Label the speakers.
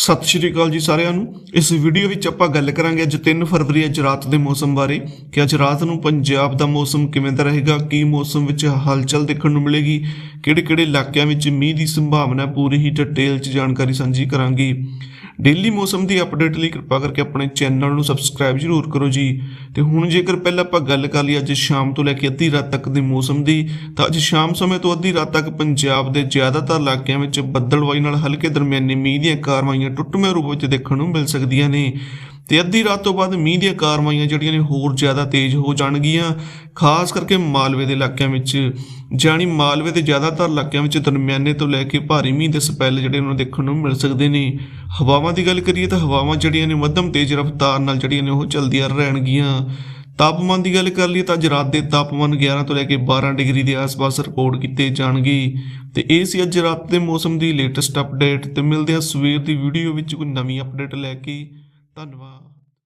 Speaker 1: ਸਤਿ ਸ਼੍ਰੀ ਅਕਾਲ ਜੀ ਸਾਰਿਆਂ ਨੂੰ। ਇਸ ਵੀਡੀਓ ਵਿੱਚ ਆਪਾਂ ਗੱਲ ਕਰਾਂਗੇ ਅੱਜ 3 ਫਰਵਰੀ ਅੱਜ ਰਾਤ ਦੇ ਮੌਸਮ ਬਾਰੇ ਕਿ ਅੱਜ ਰਾਤ ਨੂੰ ਪੰਜਾਬ ਦਾ ਮੌਸਮ ਕਿਵੇਂ ਦਾ ਰਹੇਗਾ, ਕੀ ਮੌਸਮ ਵਿੱਚ ਹਲਚਲ ਦੇਖਣ ਨੂੰ ਮਿਲੇਗੀ, ਕਿਹੜੇ-ਕਿਹੜੇ ਇਲਾਕਿਆਂ ਵਿੱਚ ਮੀਂਹ ਦੀ ਸੰਭਾਵਨਾ ਪੂਰੀ ਹੀ ਡਿਟੇਲ 'ਚ ਜਾਣਕਾਰੀ ਸਾਂਝੀ ਕਰਾਂਗੇ। ਡੇਲੀ ਮੌਸਮ ਦੀ ਅਪਡੇਟ ਲਈ ਕਿਰਪਾ ਕਰਕੇ ਆਪਣੇ ਚੈਨਲ ਨੂੰ ਸਬਸਕ੍ਰਾਈਬ ਜ਼ਰੂਰ ਕਰੋ ਜੀ। ਤੇ ਹੁਣ ਜੇਕਰ ਪਹਿਲਾਂ ਆਪਾਂ ਗੱਲ ਕਰ ਲਈ ਅੱਜ ਸ਼ਾਮ ਤੋਂ ਲੈ ਕੇ ਅੱਧੀ ਰਾਤ ਤੱਕ ਦੇ ਮੌਸਮ ਦੀ, ਤਾਂ ਅੱਜ ਸ਼ਾਮ ਸਮੇਂ ਤੋਂ ਅੱਧੀ ਰਾਤ ਤੱਕ ਪੰਜਾਬ ਦੇ ਜ਼ਿਆਦਾਤਰ ਇਲਾਕਿਆਂ ਵਿੱਚ ਬੱਦਲਵਾਈ ਨਾਲ ਹਲਕੇ ਦਰਮਿਆਨੇ ਮੀਂਹ ਦੀਆਂ ਕਾਰਵਾਈਆਂ ਟੁੱਟਵੇਂ ਰੂਪ ਵਿੱਚ ਦੇਖਣ ਨੂੰ ਮਿਲ ਸਕਦੀਆਂ ਨੇ। ਤੇ ਅੱਧੀ ਰਾਤ ਤੋਂ ਬਾਅਦ ਮੀਂਹ ਦੀਆਂ ਕਾਰਵਾਈਆਂ ਜਿਹੜੀਆਂ ਨੇ ਹੋਰ ਜ਼ਿਆਦਾ ਤੇਜ਼ ਹੋ ਜਾਣਗੀਆਂ, ਖਾਸ ਕਰਕੇ ਮਾਲਵੇ ਦੇ ਇਲਾਕਿਆਂ ਵਿੱਚ। ਜਾਣੀ ਮਾਲਵੇ ਦੇ ਜ਼ਿਆਦਾਤਰ ਇਲਾਕਿਆਂ ਵਿੱਚ ਦਰਮਿਆਨੇ ਤੋਂ ਲੈ ਕੇ ਭਾਰੀ ਮੀਂਹ ਦੇ ਸਪੈਲ ਜਿਹੜੇ ਨੂੰ ਦੇਖਣ ਨੂੰ ਮਿਲ ਸਕਦੇ ਨੇ। ਹਵਾਵਾਂ ਦੀ ਗੱਲ ਕਰੀਏ ਤਾਂ ਹਵਾਵਾਂ ਜਿਹੜੀਆਂ ਨੇ ਮੱਧਮ ਤੇਜ਼ ਰਫ਼ਤਾਰ ਨਾਲ ਜਿਹੜੀਆਂ ਨੇ ਉਹ ਚਲਦੀਆਂ ਰਹਿਣਗੀਆਂ। ਤਾਪਮਾਨ ਦੀ ਗੱਲ ਕਰ ਲਈਏ ਤਾਂ ਅੱਜ ਰਾਤ ਦੇ ਤਾਪਮਾਨ 11 ਤੋਂ ਲੈ ਕੇ 12 ਡਿਗਰੀ ਦੇ ਆਸ-ਪਾਸ ਰਿਕਾਰਡ ਕੀਤੇ ਜਾਣਗੇ। ਤੇ ਇਹ ਸੀ ਅੱਜ ਰਾਤ ਦੇ ਮੌਸਮ ਦੀ ਲੇਟੈਸਟ ਅਪਡੇਟ। ਤੇ ਮਿਲਦੇ ਹਾਂ ਸਵੇਰ ਦੀ ਵੀਡੀਓ ਵਿੱਚ ਕੋਈ ਨਵੀਂ ਅਪਡੇਟ ਲੈ ਕੇ। ਧੰਨਵਾਦ।